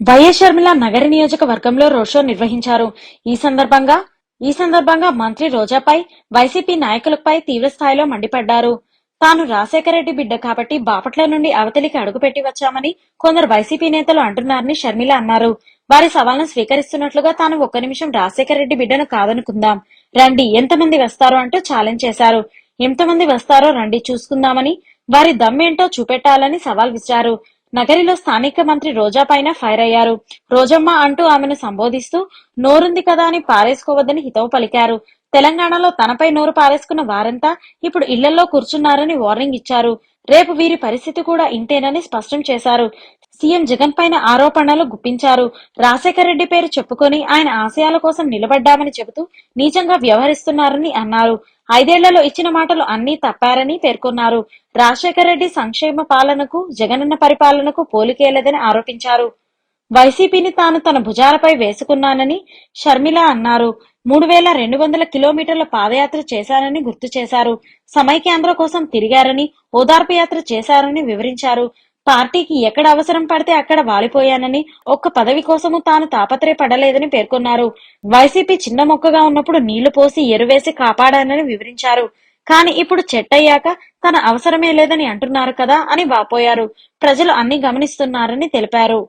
YS Sharmila నగర నియోజకవర్గంలో road show నిర్వహించారు. ఈ సందర్భంగా ఈ సందర్భంగా మంత్రి రోజాపై వైసీపీ నాయకులపై తీవ్ర స్థాయిలో మండిపడ్డారు. తాను రాజశేఖర రెడ్డి బిడ్డ కాబట్టి బాపట్ల నుండి అవతలికి అడుగుపెట్టి వచ్చామని కొందరు వైసీపీ నేతలు అంటున్నారని షర్మిల అన్నారు. వారి సవాల్ను స్వీకరిస్తున్నట్లుగా తాను ఒక్క నిమిషం రాజశేఖర రెడ్డి బిడ్డను కాదనుకుందాం. రండి ఎంతమంది వస్తారో అంటూ ఛాలెంజ్ చేశారు. ఎంతమంది వస్తారో రండి చూసుకుందామని వారి దమ్మేంటో చూపెట్టాలని సవాల్ విసిరారు. నగరిలో స్థానిక మంత్రి రోజా పైన ఫైర్ అయ్యారు. రోజమ్మ అంటూ ఆమెను సంబోధిస్తూ నోరుంది కదా అని పారేసుకోవద్దని హితవు పలికారు. తెలంగాణలో తనపై నోరు పారేసుకున్న వారంతా ఇప్పుడు ఇళ్ళలో కూర్చున్నారని వార్నింగ్ ఇచ్చారు. రేపు వీరి పరిస్థితి కూడా ఇంతేనని స్పష్టం చేశారు. సీఎం జగన్ పైన ఆరోపణలు గుప్పించారు. రాజశేఖర రెడ్డి పేరు చెప్పుకొని ఆయన ఆశయాల కోసం నిలబడ్డామని చెబుతూ నీచంగా వ్యవహరిస్తున్నారని అన్నారు. ఐదేళ్ళలో ఇచ్చిన మాటలు అన్నీ తప్పారని పేర్కొన్నారు. రాజశేఖర రెడ్డి సంక్షేమ పాలనకు జగనన్న పరిపాలనకు పోలికేలేదని ఆరోపించారు. వైసీపీని తాను తన భుజాలపై వేసుకున్నానని షర్మిల అన్నారు. మూడు వేల రెండు వందల కిలోమీటర్ల పాదయాత్ర చేశారని గుర్తు చేశారు. సమైక్యాంధ్ర కోసం తిరిగారని ఓదార్పు యాత్ర చేశారని వివరించారు. పార్టీకి ఎక్కడ అవసరం పడితే అక్కడ వాలిపోయానని ఒక్క పదవి కోసము తాను తాపత్రయపడలేదని పేర్కొన్నారు. వైసీపీ చిన్న మొక్కగా ఉన్నప్పుడు నీళ్ళు పోసి ఎరువేసి కాపాడానని వివరించారు. కానీ ఇప్పుడు చెట్టయ్యాక తన అవసరమే లేదని అంటున్నారు కదా అని వాపోయారు. ప్రజలు అన్ని గమనిస్తున్నారని తెలిపారు.